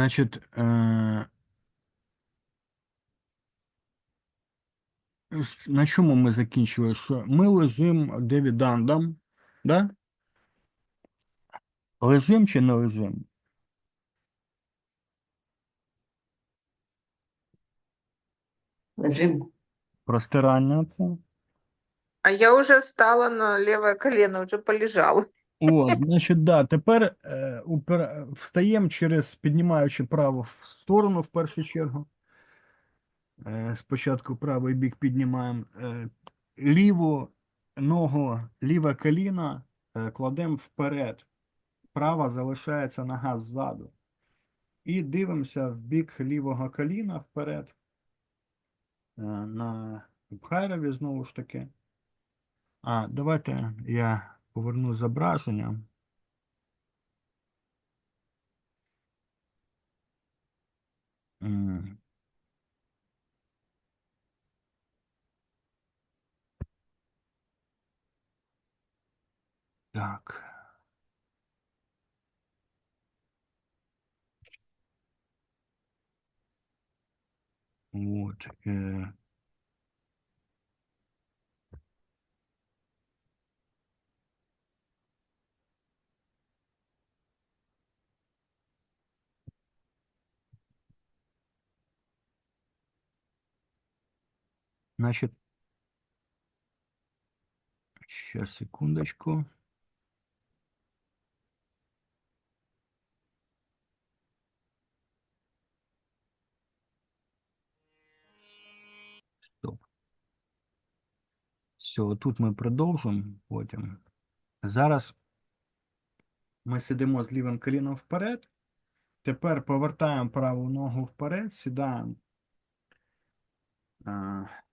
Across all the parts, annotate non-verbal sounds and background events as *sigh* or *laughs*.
Значить, е, с- на чому ми закінчили? Що ми лежимо дивідандом, да? Лежим чи не лежим? Лежим. Простирання це. А я уже встала на левое колено, уже полежала. От, значить, да, тепер е, упер... встаємо через піднімаючи право в сторону в першу чергу. Е, спочатку правий бік піднімаємо е, ліву ногу, ліве коліно е, кладемо вперед. Права залишається нога ззаду. І дивимося в бік лівого коліна вперед. Е, на Бхайрові знову ж таки. А, давайте я поверну зображення. Так. Вот. Значит, сейчас, секундочку. Стоп. Все, тут ми продовжимо потім. Зараз ми сидимо з лівим коліном вперед. Тепер повертаємо праву ногу вперед, сідаємо.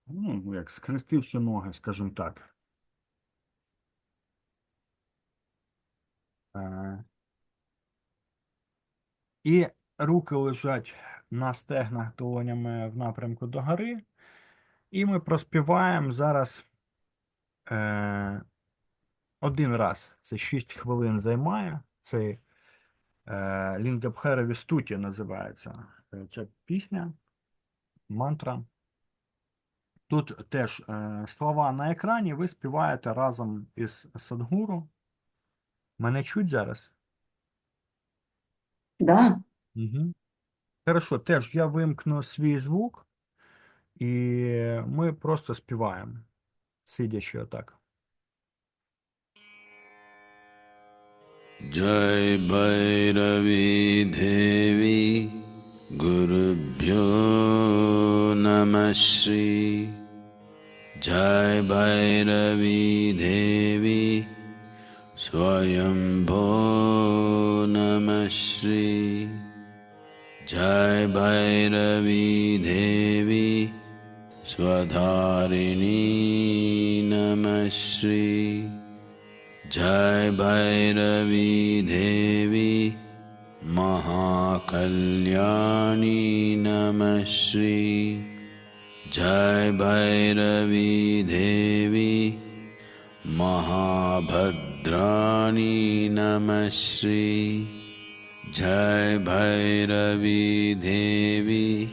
Ну, як скрестивши ноги, скажімо так. І руки лежать на стегнах долонями в напрямку догори. І ми проспіваємо зараз е, один раз. Це 6 хвилин займає. Це е, Лінгабхера Вістуті називається е, ця пісня, мантра. Тут теж е, слова на екрані, ви співаєте разом із Садгуру. Мене чуть зараз? Да. Угу. Хорошо, теж я вимкну свій звук, і ми просто співаємо, сидячи отак. Джай Байраві Деві Гуруб'йо Намашрі जय भैरवी देवी स्वयंभो नमः श्री। जय भैरवी देवी स्वधारिणी नमः श्री। जय भैरवी देवी महाकल्याणी नमः श्री जय भैरवी देवी महाभद्राणी नमः श्री। जय भैरवी देवी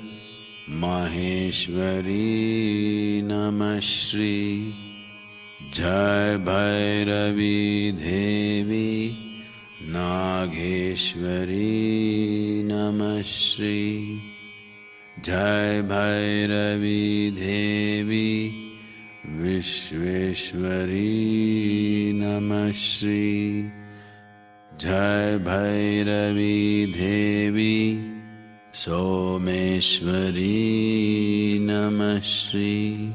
माहेश्वरी नमः श्री। जय भैरवी देवी नागेश्वरी नमः श्री जय भैरवी देवी विश्वेश्वरी नमः श्री। जय भैरवी देवी सोमेश्वरी नमः श्री।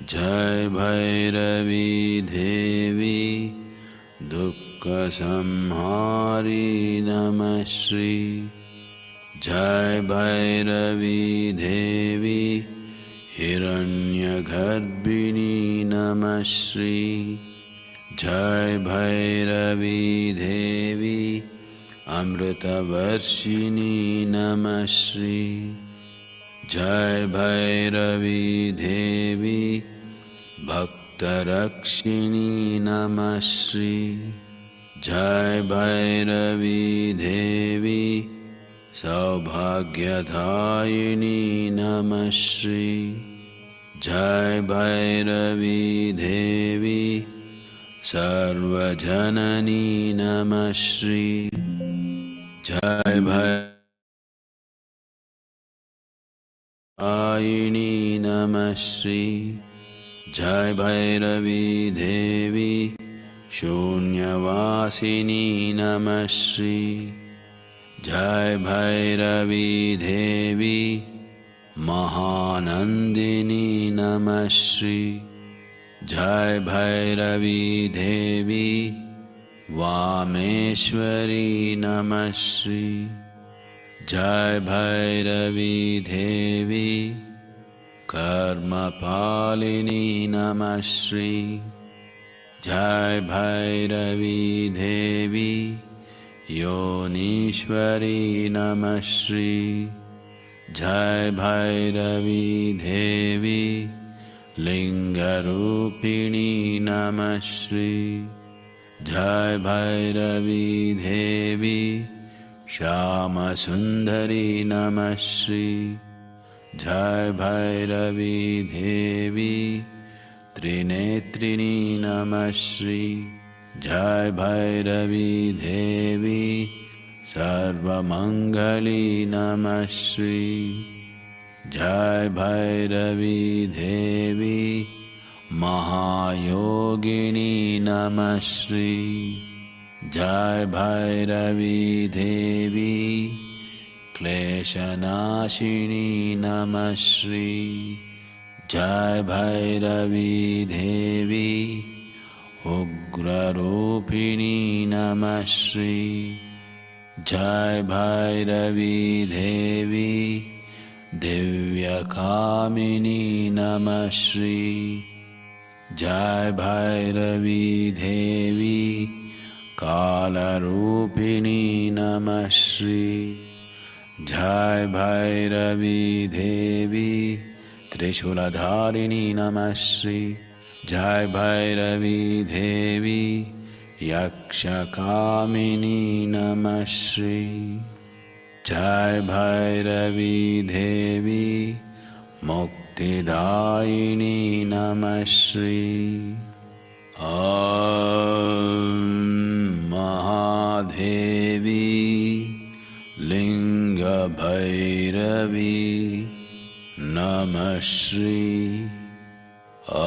जय भैरवी देवी दुःखसंहारी नमः श्री जय भैरवी देवी हिरण्यगर्भिणी नमः श्री। जय भैरवी देवी अमृतवर्षिणी नमः श्री। जय भैरवी देवी भक्तरक्षिणी नमः श्री। जय भैरवी देवी सौभाग्यदायिनी नमः श्री। जय भैरवी देवी। सर्वजननी नमः श्री। जय भै आयिणी नमः श्री। जय भैरवी देवी। शून्यवासिनी नमः श्री जय भैरवी देवी महानन्दिनी नमः श्री। जय भैरवी देवी वामेश्वरी नमः श्री। जय भैरवी देवी कर्मपालिनी नमः श्री। जय भैरवी देवी योनीश्वरी नमः श्री। जय भैरवी देवी लिङ्गरूपिणी नमः श्री। जय भैरवी देवी श्यामसुन्दरी नमः श्री। जय भैरवी देवी त्रिनेत्रिणी नमः श्री जय भैरवी देवी सर्वमङ्गली नमः श्री। जय भैरवी देवी महायोगिनी नमः श्री। जय भैरवी देवी क्लेशनाशिनी नमः श्री। जय भैरवी देवी উগ্ররূপিণী নমশ্রী জয় ভৈরবী দেবী দিব্যকামিনী নমশ্রী জয় ভৈরবী দেবী কালরূপিণী নমশ্রী জয় ভৈরবী দেবী ত্রিশূলধারিণী নমশ্রী देवी त्रिशूलधारिणी नमः श्री जय भैरवी देवी यक्षकामिनी नमः श्री जय भैरवी देवी मुक्तिदायिनी नमः श्री ॐ महादेवी लिङ्गभैरवी नमः श्री ॐ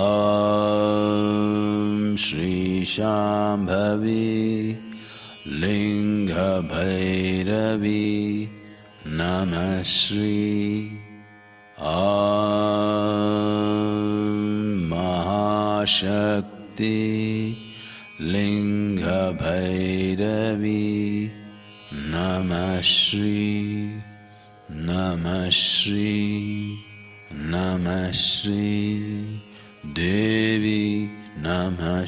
श्रीशाम्भवी लिङ्गभैरवी नमः श्री ॐ महाशक्ति लिङ्गभैरवी नमः श्री नमः श्री नमः Shri Devi Namah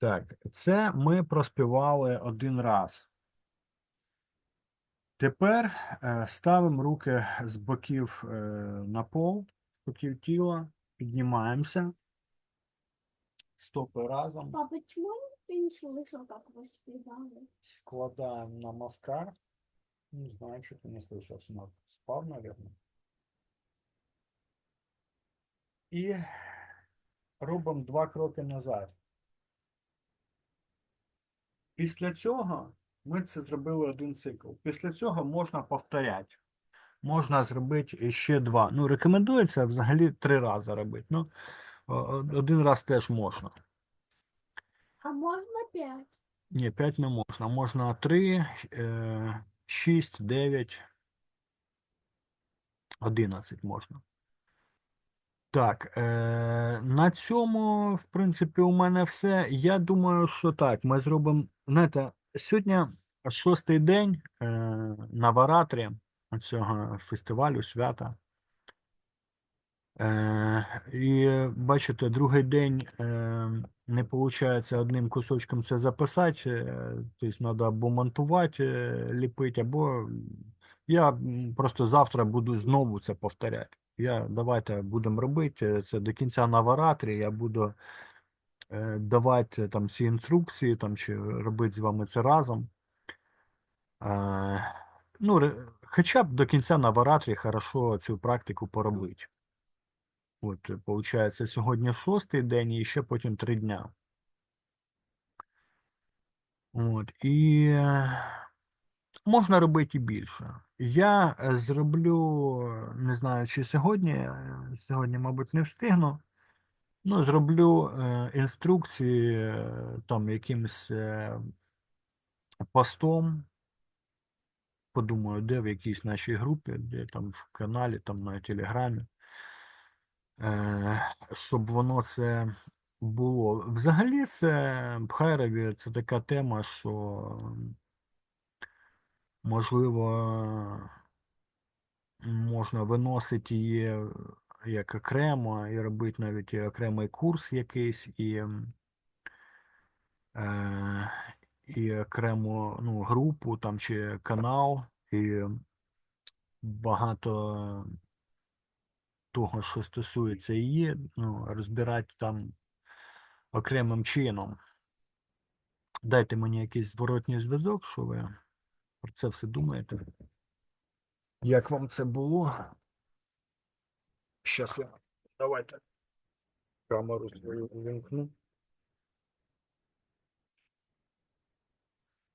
Так, це ми проспівали один раз. Тепер е, ставимо руки з боків е, на пол, з боків тіла, піднімаємося. Стопи разом. А чому не слышал, как вы спевали? складаємо на маскар. Не знаю, що ти не слышав, Смак. Спав, наверное. І робимо два кроки назад. Після цього ми це зробили один цикл. Після цього можна повторяти. Можна зробити ще два. Ну, рекомендується взагалі три рази робити. Ну, о- о- один раз теж можна. А можно пять? Ні, 5 не можна. Можна 3, 6, 9, 11 можна. Так, е, на цьому, в принципі, у мене все. Я думаю, що так, ми зробимо. Знаєте, сьогодні шостий день е, на Варатрі цього фестивалю свята. Е, і бачите, другий день е, не виходить одним кусочком це записати. е, Тобто треба або монтувати, е, ліпити, або я просто завтра буду знову це повторяти. Я давайте будемо робити це до кінця Наваратрі. Я буду е, давати там ці інструкції, там чи робити з вами це разом. Е, ну, хоча б до кінця Наваратрі хорошо цю практику поробити. От, виходить, сьогодні шостий день і ще потім три дня. От, і е, можна робити і більше. Я е, зроблю, е, не знаю, чи сьогодні, е, сьогодні, мабуть, не встигну. Ну, зроблю е, інструкції е, там якимсь е, постом. Подумаю, де в якійсь нашій групі, де там в каналі, там на Телеграмі. Е, щоб воно це було. Взагалі, це Бхайрові це така тема, що можливо можна виносити її як окремо і робити навіть окремий курс якийсь, і, е, і окрему ну, групу там чи канал, і багато того, що стосується її, ну, розбирати там окремим чином. Дайте мені якийсь зворотній зв'язок, що ви про це все думаєте. Як вам це було? Щас я. Давайте. Камеру свою увімкну.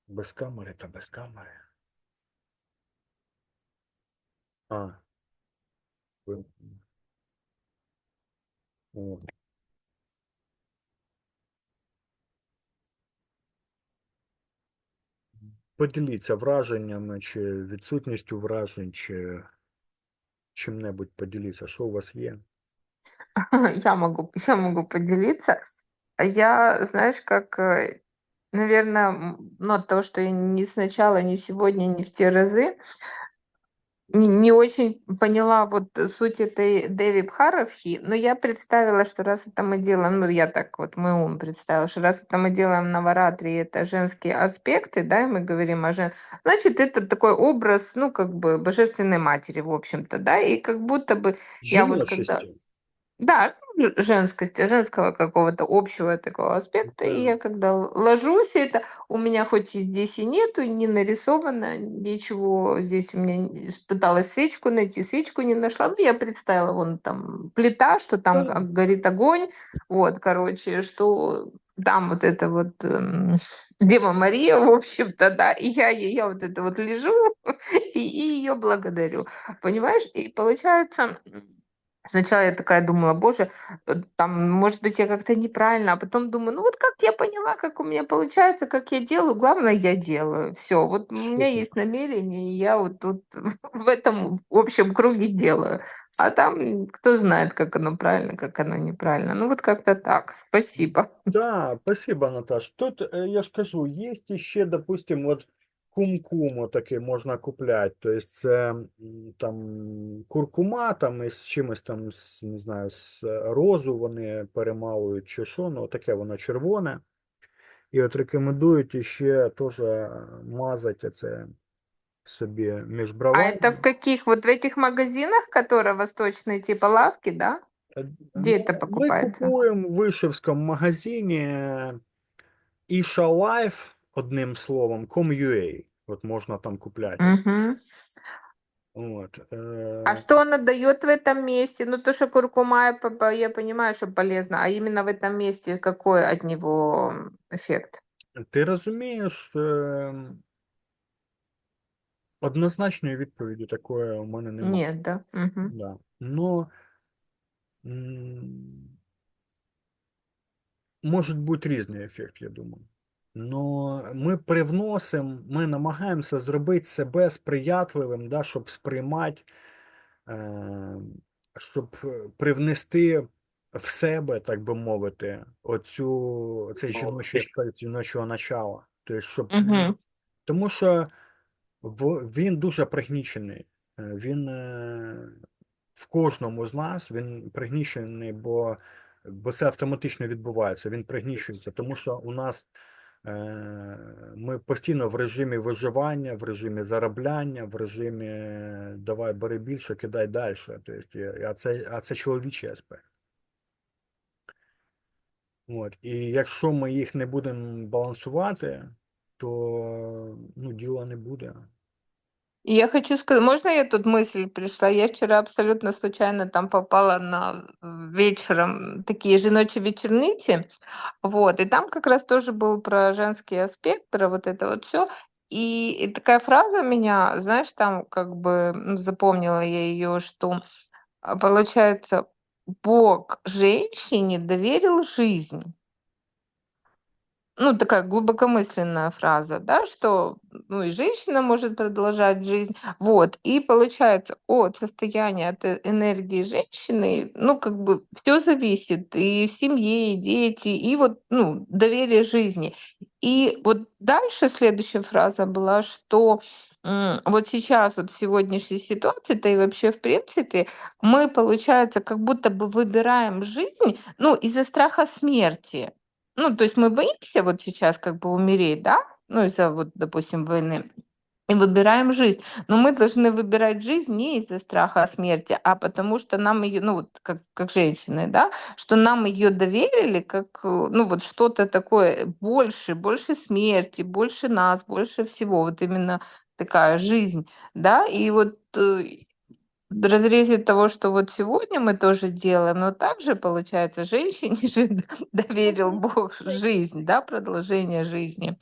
Без камери та без камери. А. Ви- О. Поділіться враженнями, чи відсутністю вражень, чи чим-небудь поділіться, що у вас є. *laughs* Я могу, *laughs* я могу поделиться. Я, знаешь, как, наверное, ну, от того, что я ни сначала, ни сегодня, ни в те разы не, очень поняла вот суть этой Деви Бхаровхи, но я представила, что раз это мы делаем, ну, я так вот, мой ум представил, что раз это мы делаем на Варатре, это женские аспекты, да, и мы говорим о жен, значит, это такой образ, ну, как бы божественной матери, в общем-то, да, и как будто бы Я вот когда- да, женскости, женского какого-то общего такого аспекта. И Да. я когда ложусь, это у меня хоть и здесь и нету, не нарисовано ничего. Здесь у меня пыталась свечку найти, свечку не нашла. Ну, я представила, вон там плита, что там Да. горит огонь. Вот, короче, что там вот это вот эм, Дева Мария, в общем-то, да, и я, я, я вот это вот лежу *laughs* и, и ее благодарю. Понимаешь? И получается, сначала я такая думала, боже, э, там, может быть, я как-то неправильно, а потом думаю, ну вот как я поняла, как у меня получается, как я делаю, главное, я делаю. Все, вот у меня есть намерение, и я вот тут *laughs* в этом общем круге делаю. А там кто знает, как оно правильно, как оно неправильно. Ну вот как-то так. Спасибо. Да, спасибо, Наташ. Тут, е, я ж кажу, є ще, допустим, от кум-куму таке можна купляти. Тобто це м, там куркума там із чимось там, з, не знаю, з розу вони перемалують чи що, ну таке воно червоне. І от рекомендують іще теж мазати це собі між А бровами. это в каких? Вот в этих магазинах, которые восточные, типа лавки, да? Е, Де ну, це Ми покупається? купуємо в Вишивському магазині Isha Life, одним словом, com.ua. От можна там купляти. Мгм. От, А е, что она дает в этом месте? Ну, то, что куркума, я по- по- я понимаю, что полезно, а именно в этом месте какой от него эффект? Ти розумієш, е, однозначної відповіді такої у мене немає. Нет, да? Мгм. Да. Но м, может бути різний ефект, я думаю. Но ми привносимо, ми намагаємося зробити себе сприятливим, да, щоб сприймати, е, щоб е, привнести в себе, так би мовити, оцю, цей жіночий аспект жіночого начала. Тобто, щоб, Мгм. тому що в- він дуже пригнічений. Е, Він е, в кожному з нас він пригнічений, бо, бо це автоматично відбувається. Він пригнічується, тому що у нас Ми постійно в режимі виживання, в режимі заробляння, в режимі е, давай бери більше, кидай далі. Тобто, а це, а це чоловічий аспект. От. І якщо ми їх не будемо балансувати, то ну, діла не буде. Я хочу сказать, можно я тут мысль пришла? Я вчера абсолютно случайно там попала на вечером такие женочие вечерницы, вот, и там как раз тоже был про женский аспект, про вот это вот все. И, и такая фраза меня, знаешь, там как бы запомнила я ее, что а, получается, Бог женщине доверил жизнь. Ну, такая глубокомысленная фраза, да, что, ну, и женщина может продолжать жизнь. Вот, и получается, от состояния, от э- энергии женщины, ну, как бы все зависит, и в семье, и дети, и вот, ну, доверие жизни. И вот дальше следующая фраза была, что вот сейчас, вот в сегодняшней ситуации-то и вообще, в принципе, мы, получается, как будто бы выбираем жизнь, ну, из-за страха смерти. Ну, то есть мы боимся вот сейчас как бы умереть, да, ну, из-за вот, допустим, войны, и выбираем жизнь. Но мы должны выбирать жизнь не из-за страха смерти, а потому что нам ее, ну, вот как, как женщины, да, что нам ее доверили как, э, ну, вот что-то такое больше, больше смерти, больше нас, больше всего, вот именно такая жизнь, да, и вот э, в разрезе того, что вот сегодня мы тоже делаем, но также, получается, женщине *laughs* же доверил Бог жизнь, да, продолжение жизни.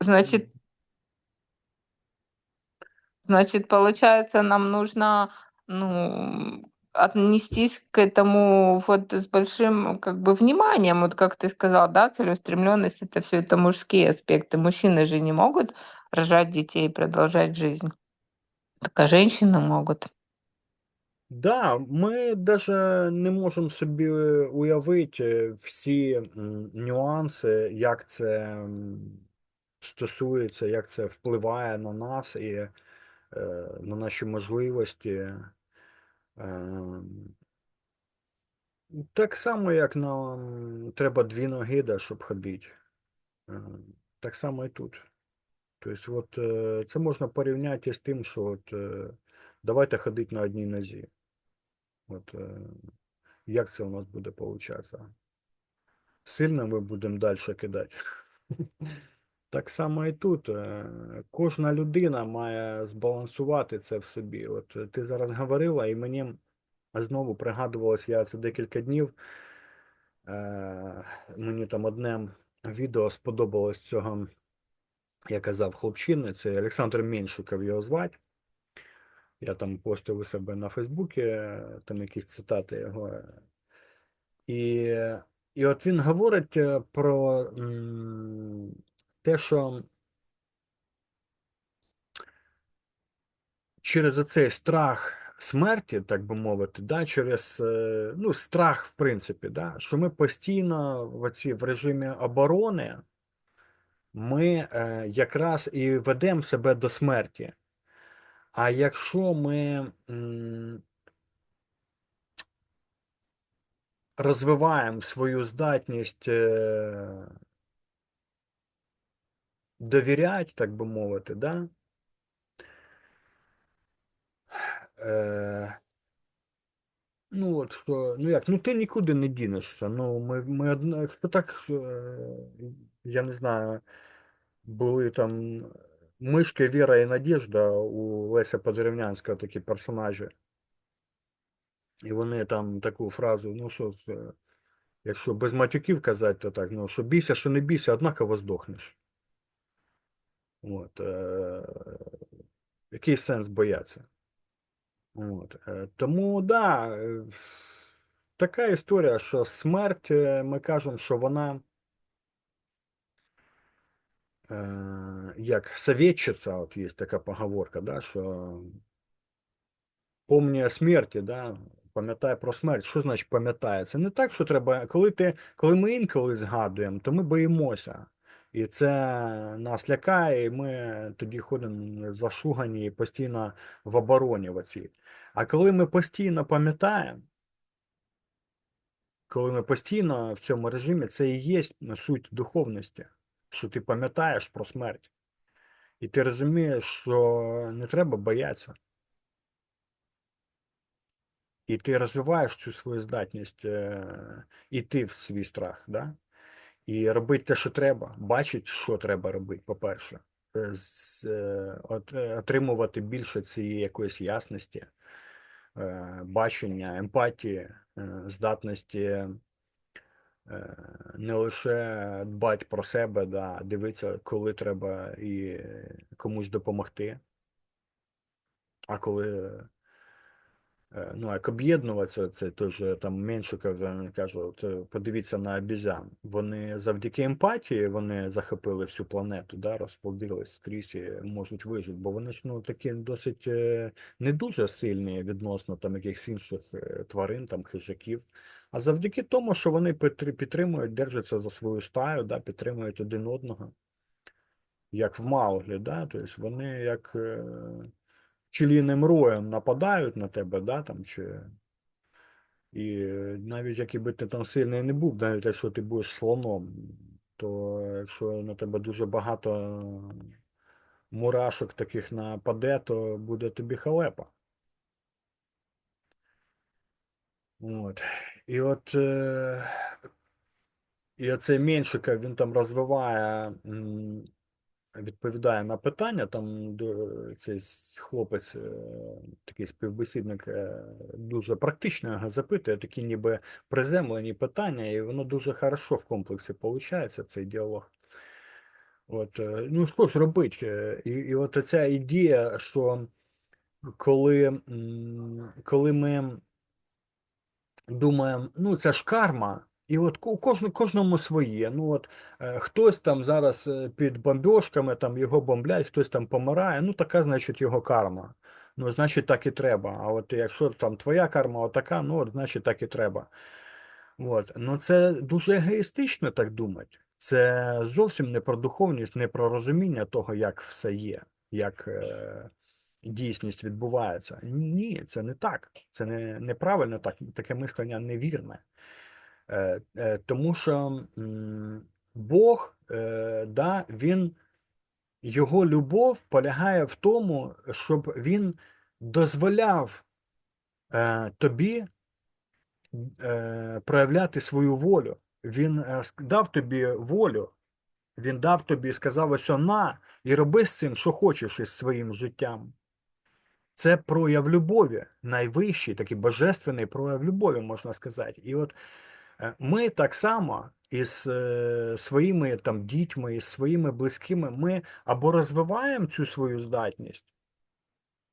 Значит, значит, получается, нам нужно, ну, отнестись к этому вот с большим как бы вниманием, вот как ты сказал, да, целеустремленность это все это мужские аспекты. Мужчины же не могут рожать детей и продолжать жизнь. Только женщины могут. Да, ми даже не можемо собі уявити всі м, нюанси, як це стосується, як це впливає на нас і е, на наші можливості. Ем, Так само, як нам треба дві ноги, да, щоб ходити. Ем, Так само і тут. Тобто, от, е, це можна порівняти з тим, що от, е, давайте ходити на одній нозі. От, е, як це у нас буде получатися? Сильно ми будемо далі кидати. *laughs* Так само і тут. е, Кожна людина має збалансувати це в собі. От ти зараз говорила, і мені знову пригадувалось, я це декілька днів. Мені там одне відео сподобалось цього, я казав, хлопчини, це Олександр Меншиков його звати. Я там постив у себе на Фейсбуці, там якісь цитати його. І, і от він говорить е, про те, що через цей страх смерті, так би мовити, да, через е, ну, страх, в принципі, да, що ми постійно в, оці, в режимі оборони ми е, якраз і ведемо себе до смерті. А якщо ми розвиваємо свою здатність е, довіряти, так би мовити, да? Е, ну, от що, ну як, ну ти нікуди не дінешся. Ну, ми, ми одна, хто так, е, я не знаю, були там Мишки, Віра і Надіжда у Леся Подеревнянського такі персонажі. І вони там таку фразу, ну що, е, якщо без матюків казати, то так, ну що бійся, що не бійся, однаково здохнеш. От, е, який сенс боятися? От, е, тому, да, така історія, що смерть, е, ми кажемо, що вона як совєтчиця, от є така поговорка, да, що помні о смерті, да, пам'ятай про смерть. Що значить пам'ятає? Це не так, що треба, коли ти, коли ми інколи згадуємо, то ми боїмося. І це нас лякає, і ми тоді ходимо зашугані і постійно в обороні в оцій. А коли ми постійно пам'ятаємо, коли ми постійно в цьому режимі, це і є суть духовності, що ти пам'ятаєш про смерть. І ти розумієш, що не треба боятися. І ти розвиваєш цю свою здатність е, іти в свій страх, да? і робити те, що треба, бачити, що треба робити, по-перше, Е, е, от- отримувати більше цієї якоїсь ясності, бачення, емпатії, здатності не лише дбати про себе, да, дивитися, коли треба і комусь допомогти, а коли Е, Ну, як об'єднуватися, це теж там Меншиков він каже, е, подивіться на обізян. Вони завдяки емпатії вони захопили всю планету, да, розплодились скрізь і можуть вижити, бо вони ж ну такі досить е, не дуже сильні відносно там якихось інших е, тварин, там хижаків. А завдяки тому, що вони підтримують, держаться за свою стаю, да, підтримують один одного, як в Мауглі, да, тобто вони як. Пчеліним роєм нападають на тебе, да, там, чи... і навіть якби ти там сильний не був, навіть якщо ти будеш слоном, то якщо на тебе дуже багато мурашок таких нападе, то буде тобі халепа. От. І от, е... і оцей Меншиков, він там розвиває відповідає на питання, там цей хлопець, е, такий співбесідник, е, дуже практично його запитує, такі ніби приземлені питання, і воно дуже хорошо в комплексі виходить, цей діалог. От, е, ну що ж робити? Е, І, і от ця ідея, що коли, коли ми думаємо, ну це ж карма. І от у кожному, кожному своє. Ну от е, хтось там зараз е, під бомбьошками, там його бомблять, хтось там помирає. Ну така, значить, його карма. Ну, значить, так і треба. А от якщо там твоя карма отака, ну от значить так і треба. От. Ну це дуже егоїстично так думати. Це зовсім не про духовність, не про розуміння того, як все є, як е, дійсність відбувається. Ні, це не так. Це не, неправильно так. Таке мислення невірне. Е, е, тому що Бог, е, да, він, його любов полягає в тому, щоб він дозволяв тобі проявляти свою волю. Він дав тобі волю, він дав тобі, сказав ось на, і роби з цим, що хочеш із своїм життям. Це прояв любові, найвищий, такий божественний прояв любові, можна сказати. І от Ми так само із е, своїми там дітьми, із своїми близькими, ми або розвиваємо цю свою здатність,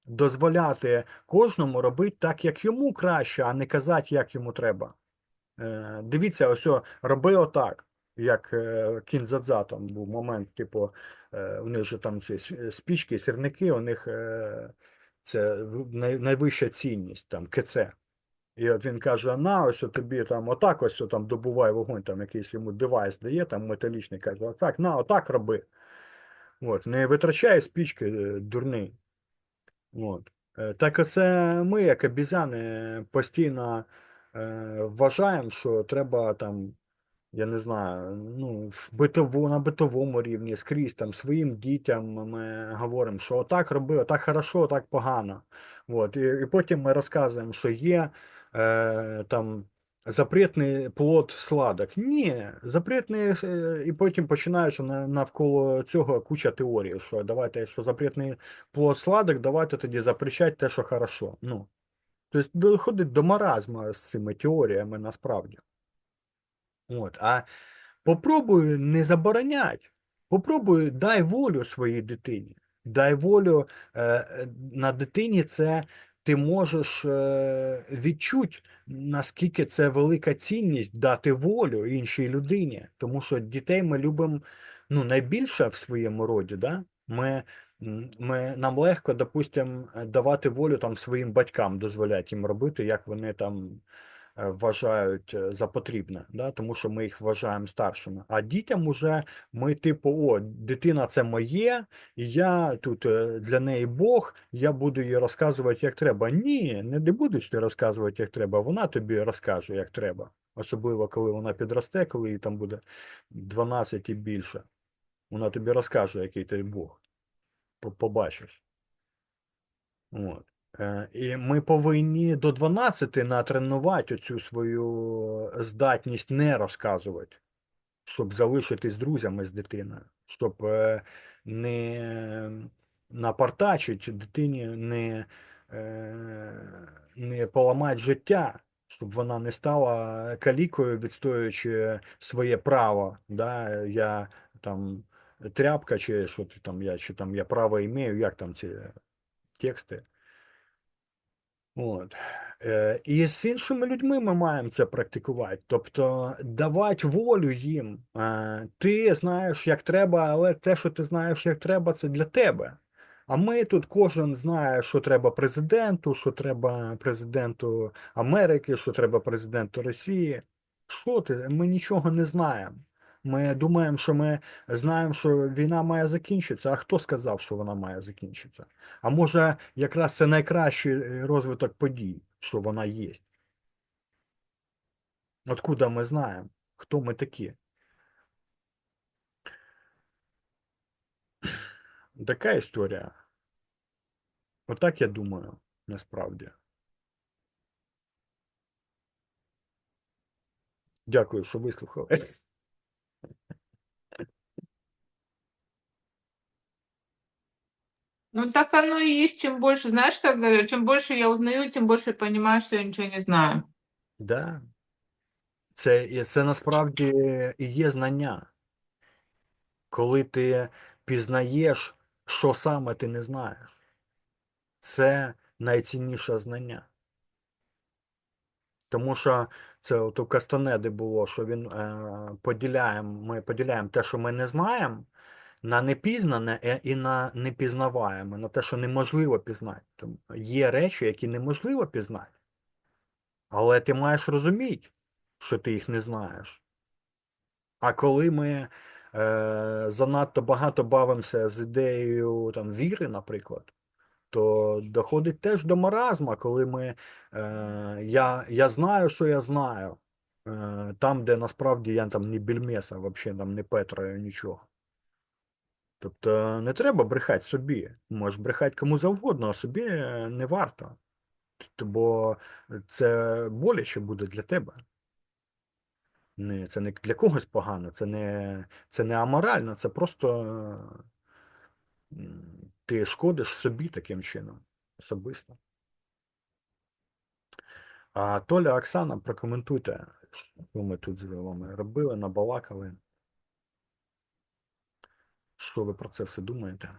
дозволяти кожному робити так, як йому краще, а не казати, як йому треба. Е, Дивіться, ось роби отак, як е, кінзадза там був момент, типу, е, у них же там ці спічки, сірники, у них е, це найвища цінність, там, КЦ. І от він каже: на, ось тобі там отак ось там добувай вогонь, там якийсь йому девайс дає, там металічний, каже, отак, на, отак роби. От, не витрачай спічки, е, дурний. От. Е, Так оце ми, як обізяни, постійно е, вважаємо, що треба там, я не знаю, ну, в битово, на битовому рівні, скрізь там своїм дітям ми говоримо, що отак роби, отак хорошо, отак погано. От. І, і потім ми розказуємо, що є е, там запретний плод сладок. Ні, запретний, е, і потім починаються на- навколо цього куча теорій, що давайте, якщо запретний плод сладок, давайте тоді запрещать те, що хорошо. Ну, тобто доходить до маразму з цими теоріями насправді. От, а попробуй не заборонять. Попробуй дай волю своїй дитині. Дай волю е, е, на дитині це ти можеш е, відчути, наскільки це велика цінність дати волю іншій людині. Тому що дітей ми любимо ну, найбільше в своєму роді. Да? Ми, ми, нам легко, допустимо, давати волю там, своїм батькам, дозволяти їм робити, як вони там вважають е, за потрібне, да? тому що ми їх вважаємо старшими. А дітям уже ми, типу, о, дитина це моє, і я тут е, для неї Бог, я буду їй розказувати, як треба. Ні, не будеш ти розказувати, як треба, вона тобі розкаже, як треба. Особливо, коли вона підросте, коли їй там буде 12 і більше. Вона тобі розкаже, який ти Бог. Побачиш. От. Е, І ми повинні до 12 натренувати оцю свою здатність не розказувати, щоб залишитись з друзями з дитиною, щоб е, не напартачить дитині, не, е, не поламати життя, щоб вона не стала калікою, відстоюючи своє право. Да? Я там тряпка, чи що ти там я, чи там я право імею, як там ці тексти. От. І з іншими людьми ми маємо це практикувати. Тобто давати волю їм. Ти знаєш, як треба, але те, що ти знаєш, як треба, це для тебе. А ми тут кожен знає, що треба президенту, що треба президенту Америки, що треба президенту Росії. Що ти? Ми нічого не знаємо. Ми думаємо, що ми знаємо, що війна має закінчитися. А хто сказав, що вона має закінчитися? А може, якраз це найкращий е, розвиток подій, що вона є. Откуда ми знаємо, хто ми такі? Така історія. Отак я думаю, насправді. Дякую, що вислухали. Ну, так оно и есть. Чем больше, знаешь, как говорят, чем больше я узнаю, тем больше понимаю, что я ничего не знаю. Да. Це, це насправді і є знання. Коли ти пізнаєш, що саме ти не знаєш. Це найцінніше знання. Тому що це от у Кастанеди було, що він е, поділяємо, ми поділяємо те, що ми не знаємо, на непізнане е, і на непізнаваєме, на те, що неможливо пізнати. Тому є речі, які неможливо пізнати. Але ти маєш розуміти, що ти їх не знаєш. А коли ми е, занадто багато бавимося з ідеєю там, віри, наприклад, то доходить теж до маразма, коли ми е, я, я знаю, що я знаю. Е, там, де насправді я там ні більмеса, взагалі там не Петра, нічого. Тобто не треба брехати собі. Можеш брехати кому завгодно, а собі е, не варто. Бо це боляче буде для тебе. Не, це не для когось погано, це не, це не аморально, це просто е, ти шкодиш собі таким чином особисто. А Толя, Оксана, прокоментуйте, що ми тут з вами робили, набалакали. Що ви про це все думаєте?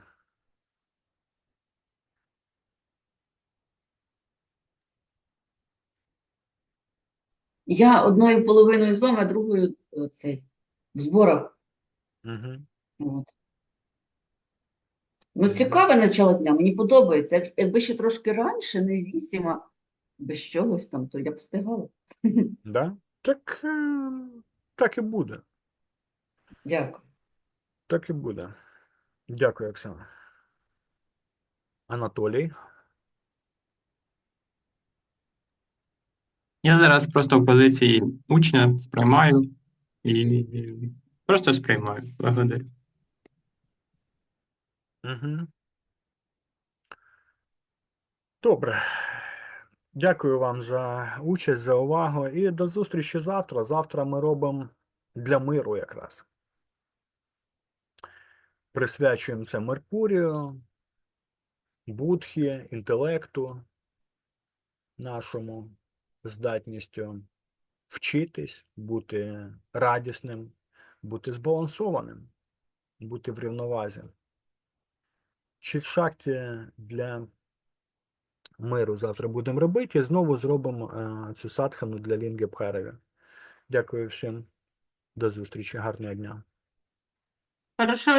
Я одною половиною з вами, а другою е, цей, в зборах. Угу. От. Ну, цікаве начало дня, мені подобається. Як- Якби ще трошки раніше, не вісім, а без чогось там, то я б встигала. Да? Так, е, так і буде. Дякую. Так і буде. Дякую, Оксана. Анатолій. Я зараз просто в позиції учня сприймаю і просто сприймаю. Благодарю. Угу. Добре. Дякую вам за участь, за увагу. І до зустрічі завтра. Завтра ми робимо для миру якраз. Присвячуємо це Меркурію, Будхі, інтелекту нашому, здатністю вчитись, бути радісним, бути збалансованим, бути в рівновазі. Чи шахті для миру завтра будемо робити і знову зробимо е, цю садхану для Лінги Бхараві. Дякую всім. До зустрічі. Гарного дня. Хорошо,